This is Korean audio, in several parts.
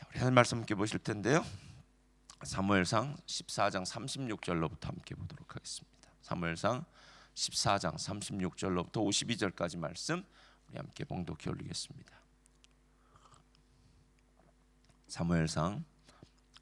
자, 우리 하나님 말씀 함께 보실 텐데요. 사무엘상 14장 36절로부터 함께 보도록 하겠습니다. 사무엘상 14장 36절로부터 52절까지 말씀 우리 함께 봉독해 올리겠습니다. 사무엘상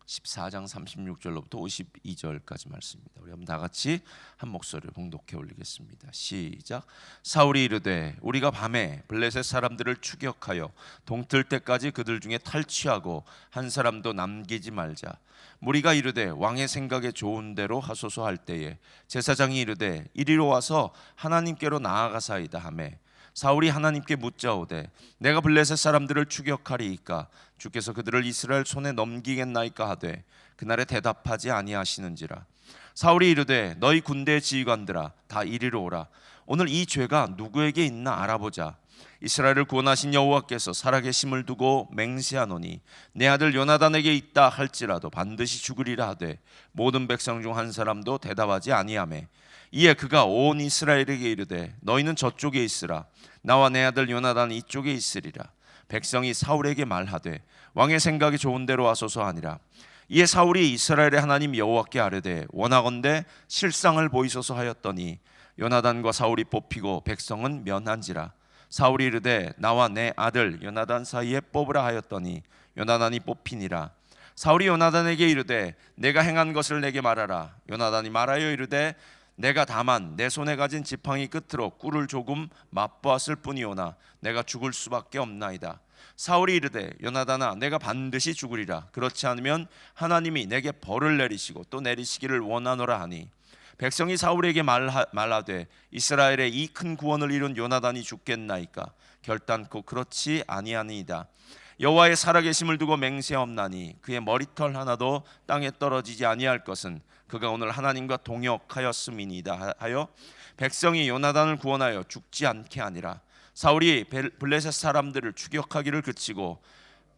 14장 36절로부터 52절까지 말씀입니다. 우리 한번 다 같이 한 목소리를 봉독해 올리겠습니다. 시작. 사울이 이르되 우리가 밤에 블레셋 사람들을 추격하여 동틀 때까지 그들 중에 탈취하고 한 사람도 남기지 말자. 무리가 이르되 왕의 생각에 좋은 대로 하소서 할 때에 제사장이 이르되 이리로 와서 하나님께로 나아가사이다 하매 사울이 하나님께 묻자오되 내가 블레셋 사람들을 추격하리이까? 주께서 그들을 이스라엘 손에 넘기겠나이까 하되 그날에 대답하지 아니하시는지라. 사울이 이르되 너희 군대 지휘관들아 다 이리로 오라. 오늘 이 죄가 누구에게 있나 알아보자. 이스라엘을 구원하신 여호와께서 살아계심을 두고 맹세하노니 내 아들 요나단에게 있다 할지라도 반드시 죽으리라 하되 모든 백성 중 한 사람도 대답하지 아니하매 이에 그가 온 이스라엘에게 이르되 너희는 저쪽에 있으라. 나와 내 아들 요나단 이쪽에 있으리라. 백성이 사울에게 말하되 왕의 생각이 좋은 대로 하소서 하니라. 이에 사울이 이스라엘의 하나님 여호와께 아뢰되 원하건대 실상을 보이소서 하였더니 요나단과 사울이 뽑히고 백성은 면한지라. 사울이 이르되 나와 내 아들 요나단 사이에 뽑으라 하였더니 요나단이 뽑히니라. 사울이 요나단에게 이르되 내가 행한 것을 내게 말하라. 요나단이 말하여 이르되 내가 다만 내 손에 가진 지팡이 끝으로 꿀을 조금 맛보았을 뿐이오나 내가 죽을 수밖에 없나이다. 사울이 이르되 요나단아 내가 반드시 죽으리라. 그렇지 않으면 하나님이 내게 벌을 내리시고 또 내리시기를 원하노라 하니 백성이 사울에게 말하, 말하되 이스라엘의 이 큰 구원을 이룬 요나단이 죽겠나이까 결단코 그렇지 아니하니이다. 여호와의 살아계심을 두고 맹세하옵나니 그의 머리털 하나도 땅에 떨어지지 아니할 것은 그가 오늘 하나님과 동역하였음이니이다 하여 백성이 요나단을 구원하여 죽지 않게 하니라. 사울이 블레셋 사람들을 추격하기를 그치고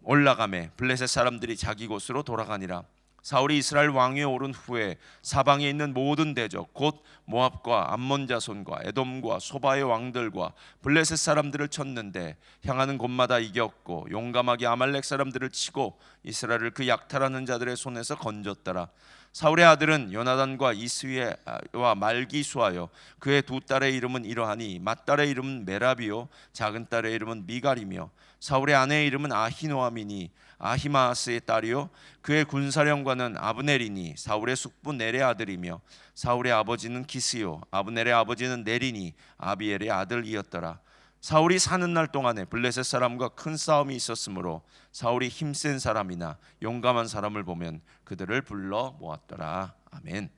올라가매 블레셋 사람들이 자기 곳으로 돌아가니라 사울이 이스라엘 왕위에 오른 후에 사방에 있는 모든 대적 곧 모압과 암몬 자손과 에돔과 소바의 왕들과 블레셋 사람들을 쳤는데 향하는 곳마다 이겼고 용감하게 아말렉 사람들을 치고 이스라엘을 그 약탈하는 자들의 손에서 건졌더라. 사울의 아들은 요나단과 이스위와 말기수하여 그의 두 딸의 이름은 이러하니 맏딸의 이름은 메라비요 작은 딸의 이름은 미갈이며 사울의 아내의 이름은 아히노아미니 아히마스의 딸이요 그의 군사령관은 아브넬이니 사울의 숙부 넬의 아들이며 사울의 아버지는 기스요 아브넬의 아버지는 네리니 아비엘의 아들이었더라 사울이 사는 날 동안에 블레셋 사람과 큰 싸움이 있었으므로 사울이 힘센 사람이나 용감한 사람을 보면 그들을 불러 모았더라. 아멘.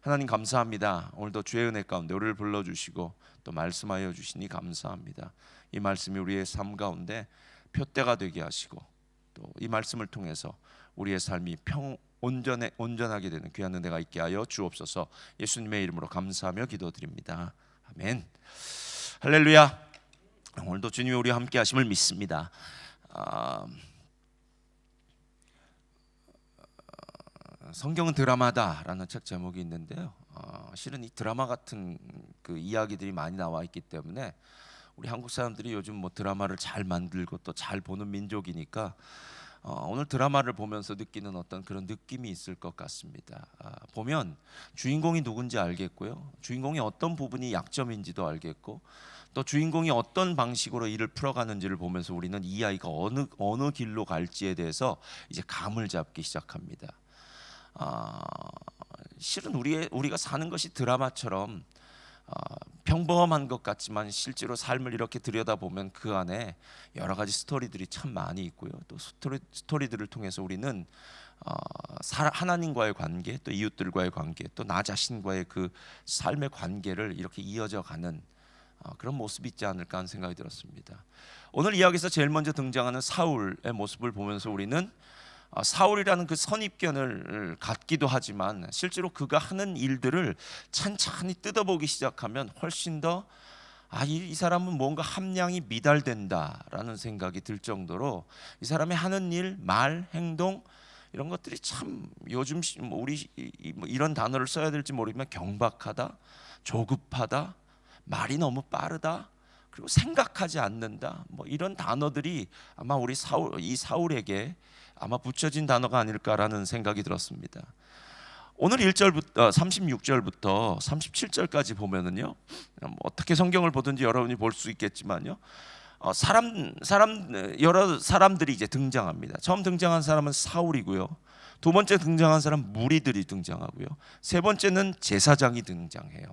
하나님 감사합니다. 오늘도 주의 은혜 가운데 우리를 불러 주시고 또 말씀하여 주시니 감사합니다. 이 말씀이 우리의 삶 가운데 표대가 되게 하시고 또 이 말씀을 통해서 우리의 삶이 평 온전해 온전하게 되는 귀한 은혜가 있게 하여 주옵소서. 예수님의 이름으로 감사하며 기도드립니다. 아멘. 할렐루야. 오늘도 주님이 우리와 함께 하심을 믿습니다. 아, 성경은 드라마다라는 책 제목이 있는데요. 어, 실은 이 드라마 같은 그 이야기들이 많이 나와 있기 때문에 우리 한국 사람들이 요즘 뭐 드라마를 잘 만들고 또 잘 보는 민족이니까 어, 오늘 드라마를 보면서 느끼는 어떤 그런 느낌이 있을 것 같습니다. 아, 보면 주인공이 누군지 알겠고요, 주인공이 어떤 부분이 약점인지도 알겠고, 또 주인공이 어떤 방식으로 일을 풀어가는지를 보면서 우리는 이 아이가 어느 어느 길로 갈지에 대해서 이제 감을 잡기 시작합니다. 아, 실은 우리의 우리가 사는 것이 드라마처럼 어, 평범한 것 같지만 실제로 삶을 이렇게 들여다 보면 그 안에 여러 가지 스토리들이 참 많이 있고요. 또 스토리 스토리들을 통해서 우리는 어, 하나님과의 관계, 또 이웃들과의 관계, 또 나 자신과의 그 삶의 관계를 이렇게 이어져 가는 어, 그런 모습이 있지 않을까 하는 생각이 들었습니다. 오늘 이야기에서 제일 먼저 등장하는 사울의 모습을 보면서 우리는 어, 사울이라는 그 선입견을 갖기도 하지만 실제로 그가 하는 일들을 찬찬히 뜯어보기 시작하면 훨씬 더 아, 이, 이 사람은 뭔가 함량이 미달된다라는 생각이 들 정도로 이 사람이 하는 일, 말, 행동 이런 것들이 참 요즘 뭐 우리 뭐 이런 단어를 써야 될지 모르지만 경박하다, 조급하다, 말이 너무 빠르다. 그리고 생각하지 않는다. 뭐 이런 단어들이 아마 우리 사울 이 사울에게 아마 붙여진 단어가 아닐까라는 생각이 들었습니다. 오늘 1절부터 36절부터 37절까지 보면은요. 뭐 어떻게 성경을 보든지 여러분이 볼 수 있겠지만요. 어, 사람 사람 여러 사람들이 이제 등장합니다. 처음 등장한 사람은 사울이고요. 두 번째 등장한 사람 무리들이 등장하고요. 세 번째는 제사장이 등장해요.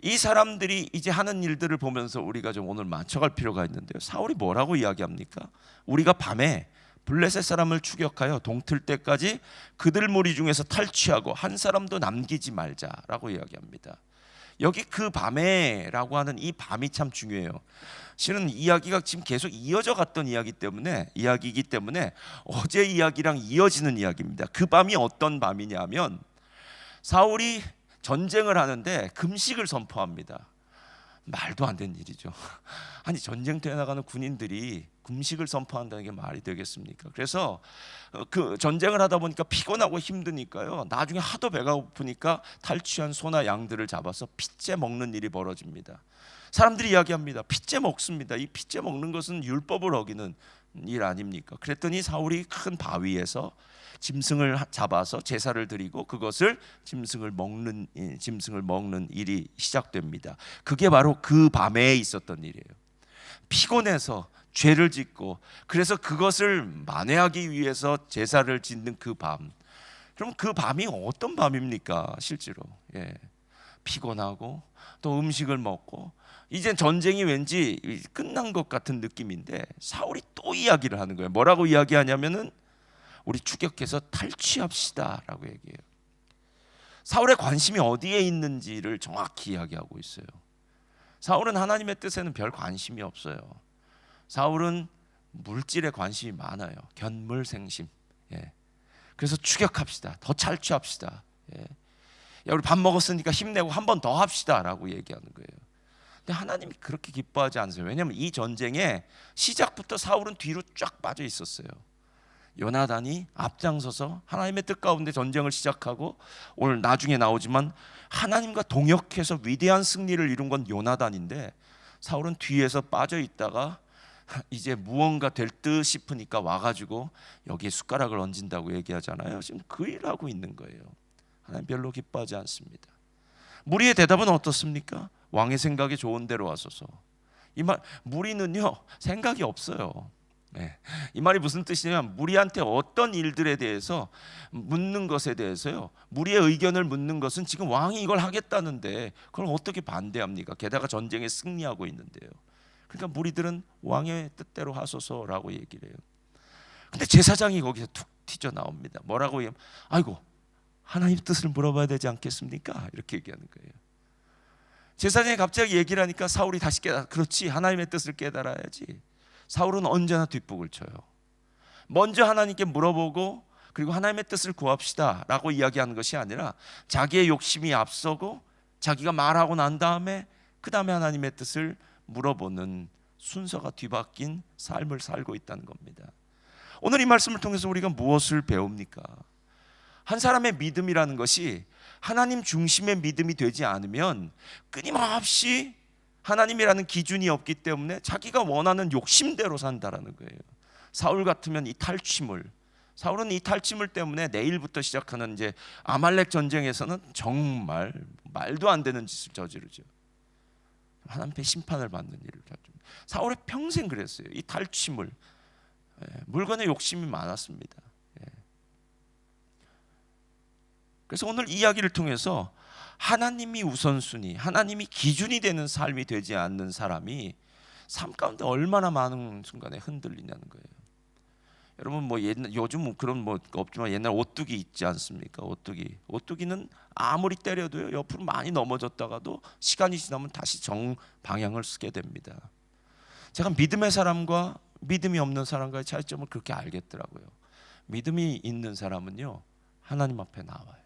이 사람들이 이제 하는 일들을 보면서 우리가 좀 오늘 맞춰갈 필요가 있는데요. 사울이 뭐라고 이야기합니까? 우리가 밤에 블레셋 사람을 추격하여 동틀 때까지 그들 무리 중에서 탈취하고 한 사람도 남기지 말자라고 이야기합니다. 여기 그 밤에라고 하는 이 밤이 참 중요해요. 실은 이야기가 지금 계속 이어져 갔던 이야기 때문에 이야기이기 때문에 어제 이야기랑 이어지는 이야기입니다. 그 밤이 어떤 밤이냐면 사울이 전쟁을 하는데 금식을 선포합니다. 말도 안 되는 일이죠. 아니 전쟁터에 나가는 군인들이 금식을 선포한다는 게 말이 되겠습니까? 그래서 어, 그 전쟁을 하다 보니까 피곤하고 힘드니까요. 나중에 하도 배가 고프니까 탈취한 소나 양들을 잡아서 핏째 먹는 일이 벌어집니다. 사람들이 이야기합니다. 핏째 먹습니다. 이 핏째 먹는 것은 율법을 어기는 일 아닙니까? 그랬더니 사울이 큰 바위에서 짐승을 하- 잡아서 제사를 드리고 그것을 짐승을 먹는 이- 짐승을 먹는 일이 시작됩니다. 그게 바로 그 밤에 있었던 일이에요. 피곤해서 죄를 짓고 그래서 그것을 만회하기 위해서 제사를 짓는 그 밤. 그럼 그 밤이 어떤 밤입니까? 실제로. 예. 피곤하고 또 음식을 먹고 이제 전쟁이 왠지 끝난 것 같은 느낌인데 사울이 또 이야기를 하는 거예요. 뭐라고 이야기하냐면은 우리 추격해서 탈취합시다라고 얘기해요. 사울의 관심이 어디에 있는지를 정확히 이야기하고 있어요. 사울은 하나님의 뜻에는 별 관심이 없어요. 사울은 물질에 관심이 많아요. 견물생심. 예. 그래서 추격합시다. 더 탈취합시다. 예. 야, 우리 밥 먹었으니까 힘내고 한 번 더 합시다라고 얘기하는 거예요. 근데 하나님이 그렇게 기뻐하지 않으세요. 왜냐하면 이 전쟁에 시작부터 사울은 뒤로 쫙 빠져 있었어요. 요나단이 앞장서서 하나님의 뜻 가운데 전쟁을 시작하고 오늘 나중에 나오지만 하나님과 동역해서 위대한 승리를 이룬 건 요나단인데 사울은 뒤에서 빠져 있다가 이제 무언가 될 듯 싶으니까 와가지고 여기에 숟가락을 얹은다고 얘기하잖아요. 지금 그 일을 하고 있는 거예요. 하나님 별로 기뻐하지 않습니다. 무리의 대답은 어떻습니까? 왕의 생각이 좋은 대로 하소서. 이 말 무리는요 생각이 없어요. 네. 이 말이 무슨 뜻이냐면 무리한테 어떤 일들에 대해서 묻는 것에 대해서요 무리의 의견을 묻는 것은 지금 왕이 이걸 하겠다는데 그걸 어떻게 반대합니까? 게다가 전쟁에 승리하고 있는데요. 그러니까 무리들은 왕의 뜻대로 하소서라고 얘기를 해요. 근데 제사장이 거기서 툭 튀져 나옵니다. 뭐라고 얘기하면 아이고 하나님 뜻을 물어봐야 되지 않겠습니까? 이렇게 얘기하는 거예요. 제사장이 갑자기 얘기를 하니까 사울이 다시 깨달아 그렇지 하나님의 뜻을 깨달아야지. 사울은 언제나 뒷북을 쳐요. 먼저 하나님께 물어보고 그리고 하나님의 뜻을 구합시다라고 이야기하는 것이 아니라 자기의 욕심이 앞서고 자기가 말하고 난 다음에 그 다음에 하나님의 뜻을 물어보는 순서가 뒤바뀐 삶을 살고 있다는 겁니다. 오늘 이 말씀을 통해서 우리가 무엇을 배웁니까? 한 사람의 믿음이라는 것이 하나님 중심의 믿음이 되지 않으면 끊임없이 하나님이라는 기준이 없기 때문에 자기가 원하는 욕심대로 산다라는 거예요. 사울 같으면 이 탈취물 사울은 이 탈취물 때문에 내일부터 시작하는 이제 아말렉 전쟁에서는 정말 말도 안 되는 짓을 저지르죠. 하나님 앞에 심판을 받는 일을 저지릅니다. 사울의 평생 그랬어요. 이 탈취물 예, 물건에 욕심이 많았습니다. 예. 그래서 오늘 이야기를 통해서 하나님이 우선순위, 하나님이 기준이 되는 삶이 되지 않는 사람이 삶 가운데 얼마나 많은 순간에 흔들리냐는 거예요. 여러분 뭐 옛날 요즘 뭐 그런 뭐 없지만 옛날 오뚜기 있지 않습니까? 오뚜기. 오뚜기는 아무리 때려도요 옆으로 많이 넘어졌다가도 시간이 지나면 다시 정 방향을 쓰게 됩니다. 제가 믿음의 사람과 믿음이 없는 사람과의 차이점을 그렇게 알겠더라고요. 믿음이 있는 사람은요 하나님 앞에 나와요.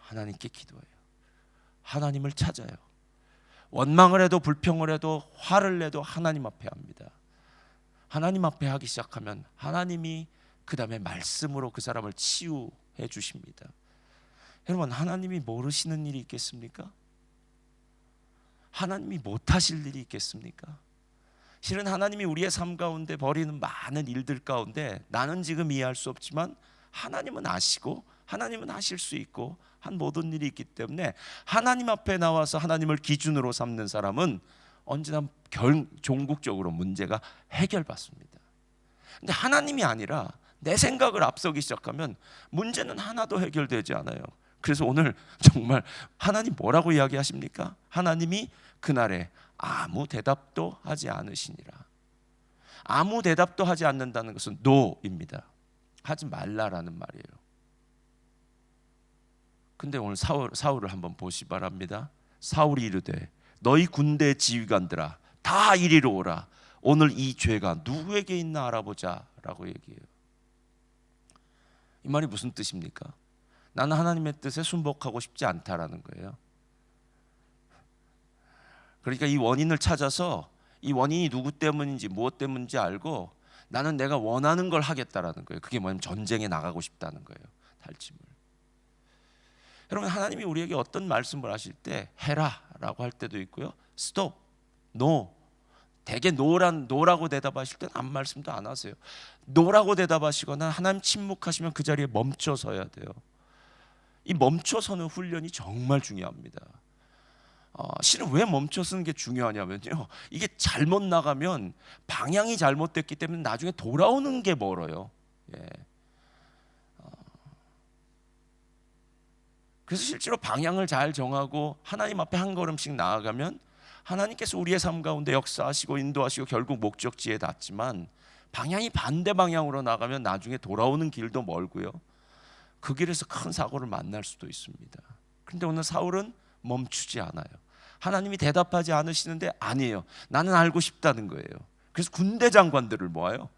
하나님께 기도해요. 하나님을 찾아요. 원망을 해도 불평을 해도 화를 내도 하나님 앞에 합니다. 하나님 앞에 하기 시작하면 하나님이 그 다음에 말씀으로 그 사람을 치유해 주십니다. 여러분 하나님이 모르시는 일이 있겠습니까? 하나님이 못하실 일이 있겠습니까? 실은 하나님이 우리의 삶 가운데 벌이는 많은 일들 가운데 나는 지금 이해할 수 없지만 하나님은 아시고 하나님은 하실 수 있고 한 모든 일이 있기 때문에 하나님 앞에 나와서 하나님을 기준으로 삼는 사람은 언제나 결, 종국적으로 문제가 해결받습니다. 근데 하나님이 아니라 내 생각을 앞서기 시작하면 문제는 하나도 해결되지 않아요. 그래서 오늘 정말 하나님 뭐라고 이야기하십니까? 하나님이 그날에 아무 대답도 하지 않으시니라. 아무 대답도 하지 않는다는 것은 노입니다. 하지 말라라는 말이에요. 근데 오늘 사울 사울을 한번 보시 바랍니다. 사울이 이르되 너희 군대 지휘관들아 다 이리로 오라. 오늘 이 죄가 누구에게 있나 알아보자라고 얘기해요. 이 말이 무슨 뜻입니까? 나는 하나님의 뜻에 순복하고 싶지 않다라는 거예요. 그러니까 이 원인을 찾아서 이 원인이 누구 때문인지 무엇 때문인지 알고 나는 내가 원하는 걸 하겠다라는 거예요. 그게 뭐냐면 전쟁에 나가고 싶다는 거예요. 탈침을. 여러분 하나님이 우리에게 어떤 말씀을 하실 때 해라라고 할 때도 있고요. 스톱, 노. 대개 노란 노라고 대답하실 때는 아무 말씀도 안 하세요. 노라고 대답하시거나 하나님 침묵하시면 그 자리에 멈춰 서야 돼요. 이 멈춰 서는 훈련이 정말 중요합니다. 어, 실은 왜 멈춰 서는 게 중요하냐면요. 이게 잘못 나가면 방향이 잘못됐기 때문에 나중에 돌아오는 게 멀어요. 예. 어. 그래서 실제로 방향을 잘 정하고 하나님 앞에 한 걸음씩 나아가면 하나님께서 우리의 삶 가운데 역사하시고 인도하시고 결국 목적지에 닿지만 방향이 반대 방향으로 나가면 나중에 돌아오는 길도 멀고요. 그 길에서 큰 사고를 만날 수도 있습니다. 그런데 오늘 사울은 멈추지 않아요. 하나님이 대답하지 않으시는데 아니에요. 나는 알고 싶다는 거예요. 그래서 군대 장관들을 모아요.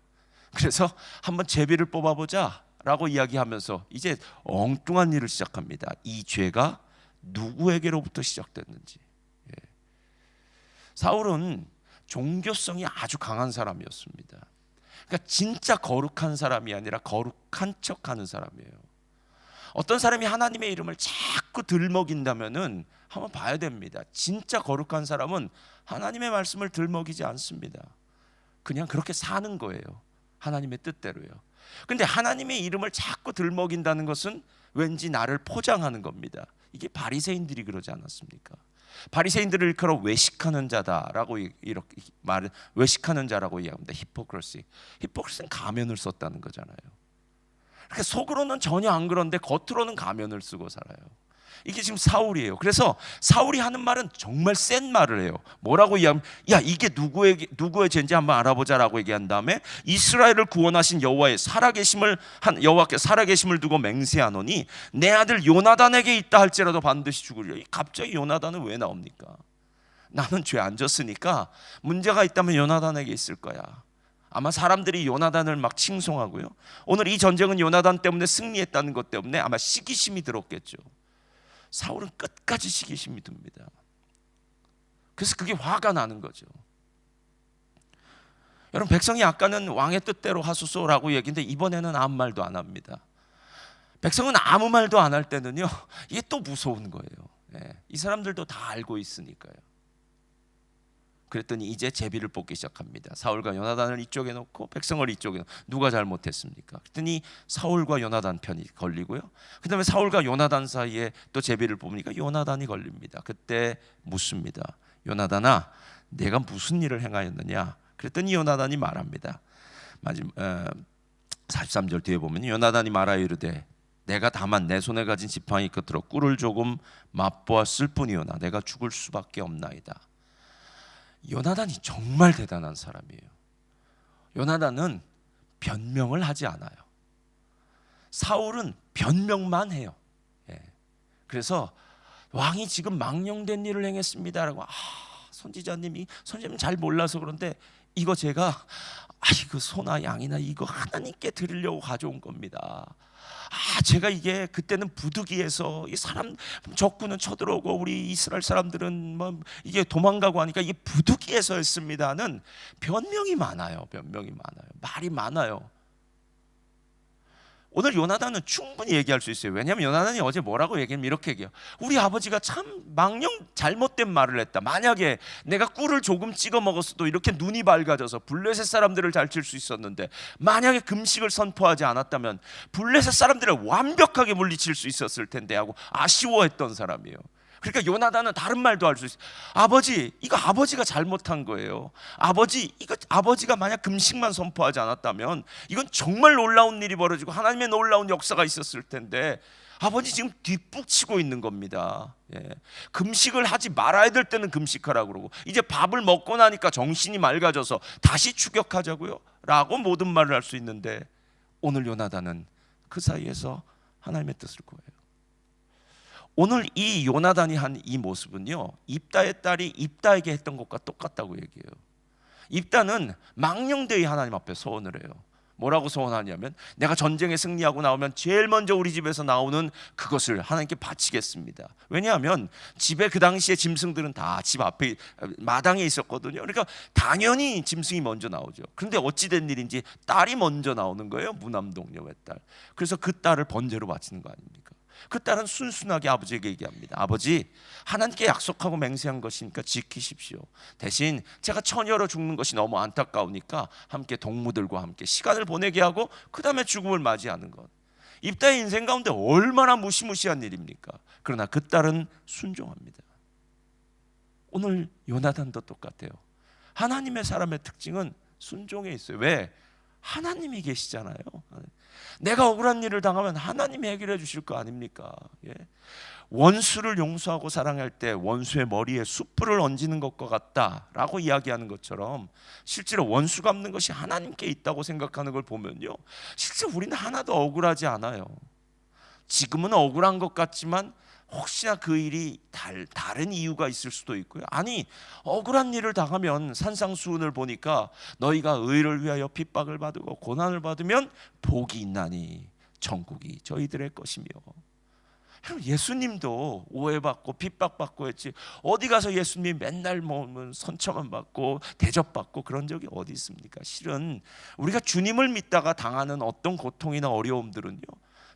그래서 한번 제비를 뽑아보자라고 이야기하면서 이제 엉뚱한 일을 시작합니다. 이 죄가 누구에게로부터 시작됐는지. 예. 사울은 종교성이 아주 강한 사람이었습니다. 그러니까 진짜 거룩한 사람이 아니라 거룩한 척하는 사람이에요. 어떤 사람이 하나님의 이름을 자꾸 들먹인다면은 한번 봐야 됩니다. 진짜 거룩한 사람은 하나님의 말씀을 들먹이지 않습니다. 그냥 그렇게 사는 거예요. 하나님의 뜻대로요. 근데 하나님의 이름을 자꾸 들먹인다는 것은 왠지 나를 포장하는 겁니다. 이게 바리새인들이 그러지 않았습니까? 바리새인들을 일컬어 외식하는 자다라고 이렇게 말 외식하는 자라고 이야기합니다. 히포크러시. 히포크러시는 가면을 썼다는 거잖아요. 그러니까 속으로는 전혀 안 그런데 겉으로는 가면을 쓰고 살아요. 이게 지금 사울이에요. 그래서 사울이 하는 말은 정말 센 말을 해요. 뭐라고 이야기하면 야 이게 누구의 누구의 죄인지 한번 알아보자라고 얘기한 다음에 이스라엘을 구원하신 여호와의 살아계심을 한 여호와께 살아계심을 두고 맹세하노니 내 아들 요나단에게 있다 할지라도 반드시 죽으리라. 갑자기 요나단은 왜 나옵니까? 나는 죄 안 졌으니까 문제가 있다면 요나단에게 있을 거야. 아마 사람들이 요나단을 막 칭송하고요. 오늘 이 전쟁은 요나단 때문에 승리했다는 것 때문에 아마 시기심이 들었겠죠. 사울은 끝까지 시기심이 듭니다. 그래서 그게 화가 나는 거죠. 여러분 백성이 아까는 왕의 뜻대로 하소서라고 얘기인데 이번에는 아무 말도 안 합니다. 백성은 아무 말도 안 할 때는요 이게 또 무서운 거예요. 예, 이 사람들도 다 알고 있으니까요. 그랬더니 이제 제비를 뽑기 시작합니다. 사울과 요나단을 이쪽에 놓고 백성을 이쪽에 놓고 누가 잘못했습니까? 그랬더니 사울과 요나단 편이 걸리고요. 그다음에 사울과 요나단 사이에 또 제비를 뽑으니까 요나단이 걸립니다. 그때 묻습니다. 요나단아, 내가 무슨 일을 행하였느냐? 그랬더니 요나단이 말합니다. 마지막 어, 43절 뒤에 보면 요나단이 말하여 이르되 내가 다만 내 손에 가진 지팡이 끝으로 꿀을 조금 맛보았을 뿐이오나 내가 죽을 수밖에 없나이다. 요나단이 정말 대단한 사람이에요. 요나단은 변명을 하지 않아요. 사울은 변명만 해요. 예. 그래서 왕이 지금 망령된 일을 행했습니다라고 아, 선지자님이 선지자님 잘 몰라서 그런데 이거 제가 아 이거 소나 양이나 이거 하나님께 드리려고 가져온 겁니다. 아 제가 이게 그때는 부득이해서 이 사람 적군은 쳐들어오고 우리 이스라엘 사람들은 뭐 이게 도망가고 하니까 이게 부득이해서 했습니다는 변명이 많아요. 변명이 많아요. 말이 많아요. 오늘 요나단은 충분히 얘기할 수 있어요. 왜냐하면 요나단이 어제 뭐라고 얘기하면 이렇게 얘기해요. 우리 아버지가 참 망령 잘못된 말을 했다. 만약에 내가 꿀을 조금 찍어 먹었어도 이렇게 눈이 밝아져서 블레셋 사람들을 잘 칠 수 있었는데 만약에 금식을 선포하지 않았다면 블레셋 사람들을 완벽하게 물리칠 수 있었을 텐데 하고 아쉬워했던 사람이에요. 그러니까 요나단은 다른 말도 할 수 있어요. 아버지, 이거 아버지가 잘못한 거예요. 아버지, 이거 아버지가 만약 금식만 선포하지 않았다면 이건 정말 놀라운 일이 벌어지고 하나님의 놀라운 역사가 있었을 텐데 아버지 지금 뒷북치고 있는 겁니다. 예. 금식을 하지 말아야 될 때는 금식하라고 그러고 이제 밥을 먹고 나니까 정신이 맑아져서 다시 추격하자고요. 라고 모든 말을 할 수 있는데 오늘 요나단은 그 사이에서 하나님의 뜻을 구해요. 오늘 이 요나단이 한 이 모습은요 입다의 딸이 입다에게 했던 것과 똑같다고 얘기해요. 입다는 망령되이 하나님 앞에 소원을 해요. 뭐라고 소원하냐면 내가 전쟁에 승리하고 나오면 제일 먼저 우리 집에서 나오는 그것을 하나님께 바치겠습니다. 왜냐하면 집에 그 당시에 짐승들은 다 집 앞에 마당에 있었거든요. 그러니까 당연히 짐승이 먼저 나오죠. 그런데 어찌 된 일인지 딸이 먼저 나오는 거예요. 무남동녀의 딸. 그래서 그 딸을 번제로 바치는 거 아닙니까? 그 딸은 순순하게 아버지에게 얘기합니다. 아버지, 하나님께 약속하고 맹세한 것이니까 지키십시오. 대신 제가 처녀로 죽는 것이 너무 안타까우니까 함께 동무들과 함께 시간을 보내게 하고 그 다음에 죽음을 맞이하는 것. 입다의 인생 가운데 얼마나 무시무시한 일입니까? 그러나 그 딸은 순종합니다. 오늘 요나단도 똑같아요. 하나님의 사람의 특징은 순종에 있어요. 왜? 하나님이 계시잖아요. 내가 억울한 일을 당하면 하나님이 해결해 주실 거 아닙니까? 예. 원수를 용서하고 사랑할 때 원수의 머리에 숯불을 얹는 것과 같다라고 이야기하는 것처럼 실제로 원수 갚는 것이 하나님께 있다고 생각하는 걸 보면요. 실제 우리는 하나도 억울하지 않아요. 지금은 억울한 것 같지만 혹시나 그 일이 달, 다른 이유가 있을 수도 있고요. 아니 억울한 일을 당하면 산상수훈을 보니까 너희가 의를 위하여 핍박을 받고 고난을 받으면 복이 있나니 천국이 저희들의 것이며. 예수님도 오해받고 핍박받고 했지 어디 가서 예수님이 맨날 뭐 선처만 받고 대접받고 그런 적이 어디 있습니까? 실은 우리가 주님을 믿다가 당하는 어떤 고통이나 어려움들은요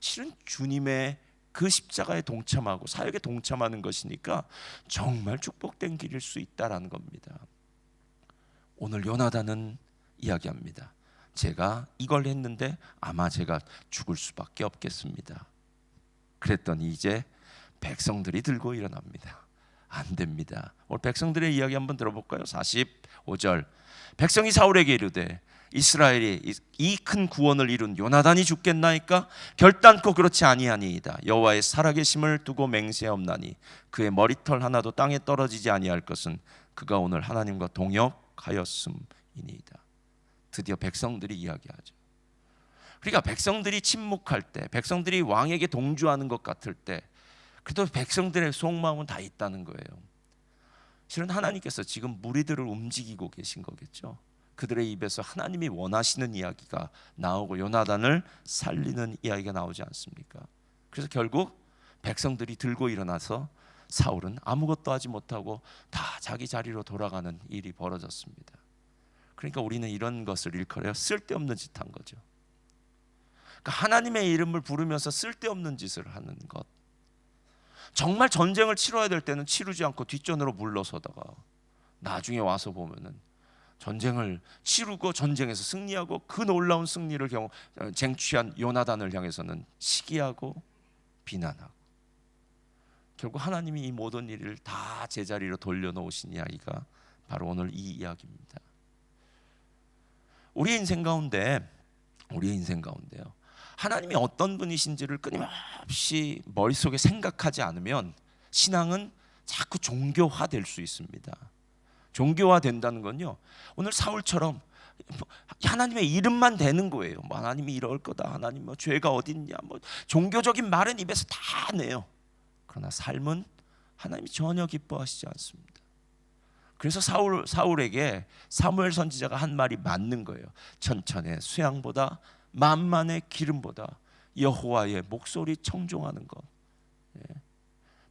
실은 주님의 그 십자가에 동참하고 사역에 동참하는 것이니까 정말 축복된 길일 수 있다라는 겁니다. 오늘 요나단은 이야기합니다. 제가 이걸 했는데 아마 제가 죽을 수밖에 없겠습니다. 그랬더니 이제 백성들이 들고 일어납니다. 안 됩니다. 오늘 백성들의 이야기 한번 들어볼까요? 45절. 백성이 사울에게 이르되 이스라엘이 이 큰 구원을 이룬 요나단이 죽겠나이까? 결단코 그렇지 아니하니이다. 여호와의 살아계심을 두고 맹세하옵나니 그의 머리털 하나도 땅에 떨어지지 아니할 것은 그가 오늘 하나님과 동역하였음이니이다. 드디어 백성들이 이야기하죠. 그러니까 백성들이 침묵할 때 백성들이 왕에게 동조하는 것 같을 때 그래도 백성들의 속마음은 다 있다는 거예요. 실은 하나님께서 지금 무리들을 움직이고 계신 거겠죠 그들의 입에서 하나님이 원하시는 이야기가 나오고 요나단을 살리는 이야기가 나오지 않습니까? 그래서 결국 백성들이 들고 일어나서 사울은 아무것도 하지 못하고 다 자기 자리로 돌아가는 일이 벌어졌습니다. 그러니까 우리는 이런 것을 일컬어 쓸데없는 짓 한 거죠. 그러니까 하나님의 이름을 부르면서 쓸데없는 짓을 하는 것. 정말 전쟁을 치러야 될 때는 치르지 않고 뒷전으로 물러서다가 나중에 와서 보면은 전쟁을 치르고 전쟁에서 승리하고 그 놀라운 승리를 경험 쟁취한 요나단을 향해서는 시기하고 비난하고 결국 하나님이 이 모든 일을 다 제자리로 돌려놓으신 이야기가 바로 오늘 이 이야기입니다. 우리의 인생 가운데 우리의 인생 가운데요. 하나님이 어떤 분이신지를 끊임없이 머릿속에 생각하지 않으면 신앙은 자꾸 종교화될 수 있습니다. 종교화 된다는 건요. 오늘 사울처럼 하나님의 이름만 되는 거예요. 뭐 하나님이 이럴 거다. 하나님 뭐 죄가 어딨냐. 뭐 종교적인 말은 입에서 다 내요. 그러나 삶은 하나님이 전혀 기뻐하시지 않습니다. 그래서 사울 사울에게 사무엘 선지자가 한 말이 맞는 거예요. 천천의 수양보다 만만의 기름보다 여호와의 목소리 청종하는 것, 예.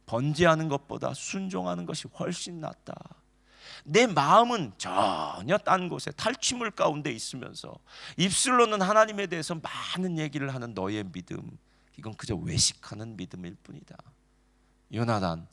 번제하는 것보다 순종하는 것이 훨씬 낫다. 내 마음은 전혀 딴 곳에 탈취물 가운데 있으면서 입술로는 하나님에 대해서 많은 얘기를 하는 너의 믿음 이건 그저 외식하는 믿음일 뿐이다. 요나단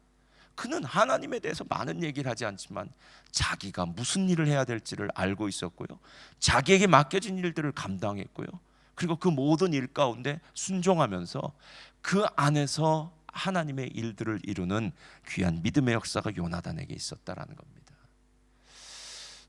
그는 하나님에 대해서 많은 얘기를 하지 않지만 자기가 무슨 일을 해야 될지를 알고 있었고요. 자기에게 맡겨진 일들을 감당했고요. 그리고 그 모든 일 가운데 순종하면서 그 안에서 하나님의 일들을 이루는 귀한 믿음의 역사가 요나단에게 있었다라는 겁니다.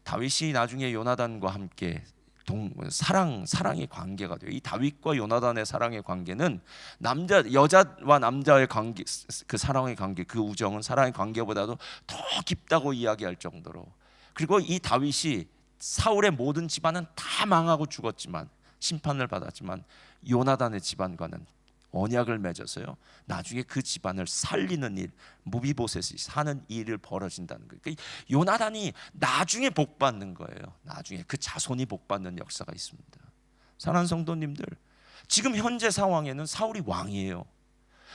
다윗이 나중에 요나단과 함께 동, 사랑 사랑의 관계가 돼요. 이 다윗과 요나단의 사랑의 관계는 남자 여자와 남자의 관계 그 사랑의 관계 그 우정은 사랑의 관계보다도 더 깊다고 이야기할 정도로 그리고 이 다윗이 사울의 모든 집안은 다 망하고 죽었지만 심판을 받았지만 요나단의 집안과는 언약을 맺어서요. 나중에 그 집안을 살리는 일, 무비보셋이 사는 일을 벌어진다는 거예요. 그러니까 요나단이 나중에 복 받는 거예요. 나중에 그 자손이 복 받는 역사가 있습니다. 사랑하는 성도님들, 지금 현재 상황에는 사울이 왕이에요.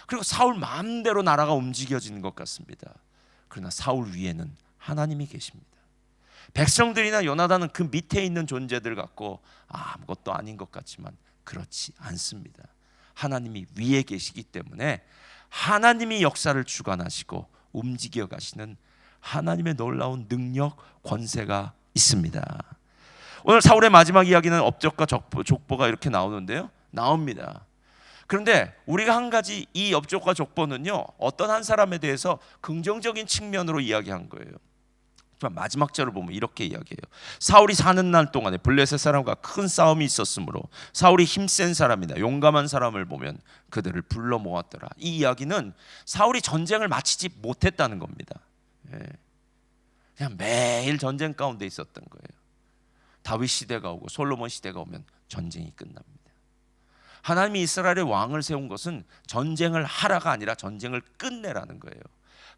그리고 사울 마음대로 나라가 움직여지는 것 같습니다. 그러나 사울 위에는 하나님이 계십니다. 백성들이나 요나단은 그 밑에 있는 존재들 같고 아무것도 아닌 것 같지만 그렇지 않습니다. 하나님이 위에 계시기 때문에 하나님이 역사를 주관하시고 움직여 가시는 하나님의 놀라운 능력, 권세가 있습니다. 오늘 사울의 마지막 이야기는 업적과 족보, 족보가 이렇게 나오는데요. 나옵니다. 그런데 우리가 한 가지 이 업적과 족보는요. 어떤 한 사람에 대해서 긍정적인 측면으로 이야기한 거예요. 마지막 절을 보면 이렇게 이야기해요. 사울이 사는 날 동안에 블레셋 사람과 큰 싸움이 있었으므로 사울이 힘센 사람이다 용감한 사람을 보면 그들을 불러 모았더라. 이 이야기는 사울이 전쟁을 마치지 못했다는 겁니다. 예. 그냥 매일 전쟁 가운데 있었던 거예요. 다윗 시대가 오고 솔로몬 시대가 오면 전쟁이 끝납니다. 하나님이 이스라엘의 왕을 세운 것은 전쟁을 하라가 아니라 전쟁을 끝내라는 거예요.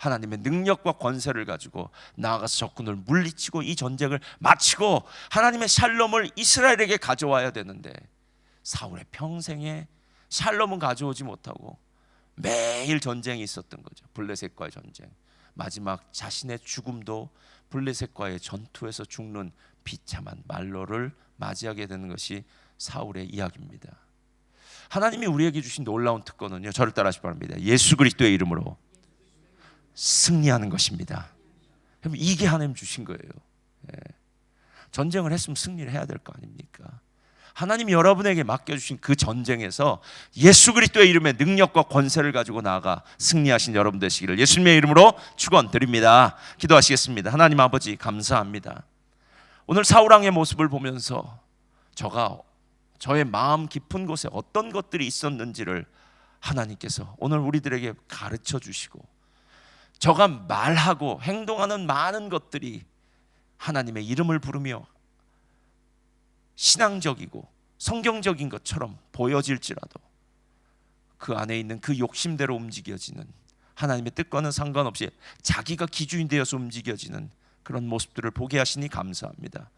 하나님의 능력과 권세를 가지고 나아가서 적군을 물리치고 이 전쟁을 마치고 하나님의 샬롬을 이스라엘에게 가져와야 되는데 사울의 평생에 샬롬은 가져오지 못하고 매일 전쟁이 있었던 거죠. 블레셋과의 전쟁. 마지막 자신의 죽음도 블레셋과의 전투에서 죽는 비참한 말로를 맞이하게 되는 것이 사울의 이야기입니다. 하나님이 우리에게 주신 놀라운 특권은요. 저를 따라하시 바랍니다. 예수 그리스도의 이름으로 승리하는 것입니다. 이게 하나님 주신 거예요. 예. 전쟁을 했으면 승리를 해야 될 거 아닙니까? 하나님이 여러분에게 맡겨주신 그 전쟁에서 예수 그리스도의 이름의 능력과 권세를 가지고 나아가 승리하신 여러분 되시기를 예수님의 이름으로 축원드립니다. 기도하시겠습니다. 하나님 아버지 감사합니다. 오늘 사울왕의 모습을 보면서 저가 저의 마음 깊은 곳에 어떤 것들이 있었는지를 하나님께서 오늘 우리들에게 가르쳐 주시고 저가 말하고 행동하는 많은 것들이 하나님의 이름을 부르며 신앙적이고 성경적인 것처럼 보여질지라도 그 안에 있는 그 욕심대로 움직여지는 하나님의 뜻과는 상관없이 자기가 기준이 되어서 움직여지는 그런 모습들을 보게 하시니 감사합니다.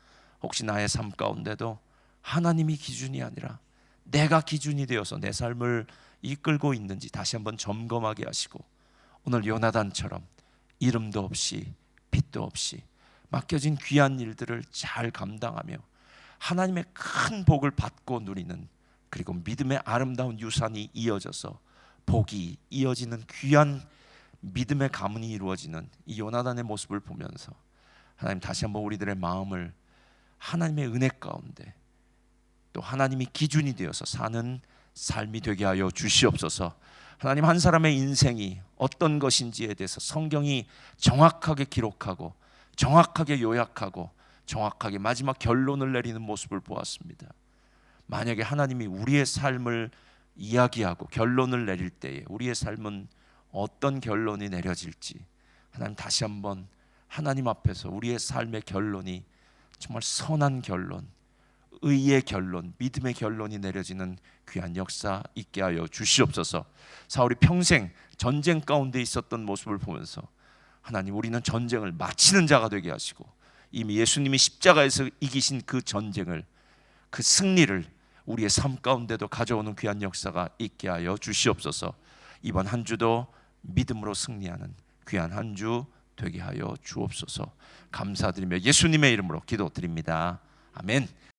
혹시 나의 삶 가운데도 하나님이 기준이 아니라 내가 기준이 되어서 내 삶을 이끌고 있는지 다시 한번 점검하게 하시고 오늘 요나단처럼 이름도 없이 빛도 없이 맡겨진 귀한 일들을 잘 감당하며 하나님의 큰 복을 받고 누리는 그리고 믿음의 아름다운 유산이 이어져서 복이 이어지는 귀한 믿음의 가문이 이루어지는 이 요나단의 모습을 보면서 하나님 다시 한번 우리들의 마음을 하나님의 은혜 가운데 또 하나님이 기준이 되어서 사는 삶이 되게 하여 주시옵소서. 하나님 한 사람의 인생이 어떤 것인지에 대해서 성경이 정확하게 기록하고 정확하게 요약하고 정확하게 마지막 결론을 내리는 모습을 보았습니다. 만약에 하나님이 우리의 삶을 이야기하고 결론을 내릴 때에 우리의 삶은 어떤 결론이 내려질지 하나님 다시 한번 하나님 앞에서 우리의 삶의 결론이 정말 선한 결론, 의의 결론, 믿음의 결론이 내려지는 귀한 역사 있게 하여 주시옵소서. 사울이 평생 전쟁 가운데 있었던 모습을 보면서 하나님 우리는 전쟁을 마치는 자가 되게 하시고 이미 예수님이 십자가에서 이기신 그 전쟁을 그 승리를 우리의 삶 가운데도 가져오는 귀한 역사가 있게 하여 주시옵소서. 이번 한 주도 믿음으로 승리하는 귀한 한 주 되게 하여 주옵소서. 감사드리며 예수님의 이름으로 기도드립니다. 아멘.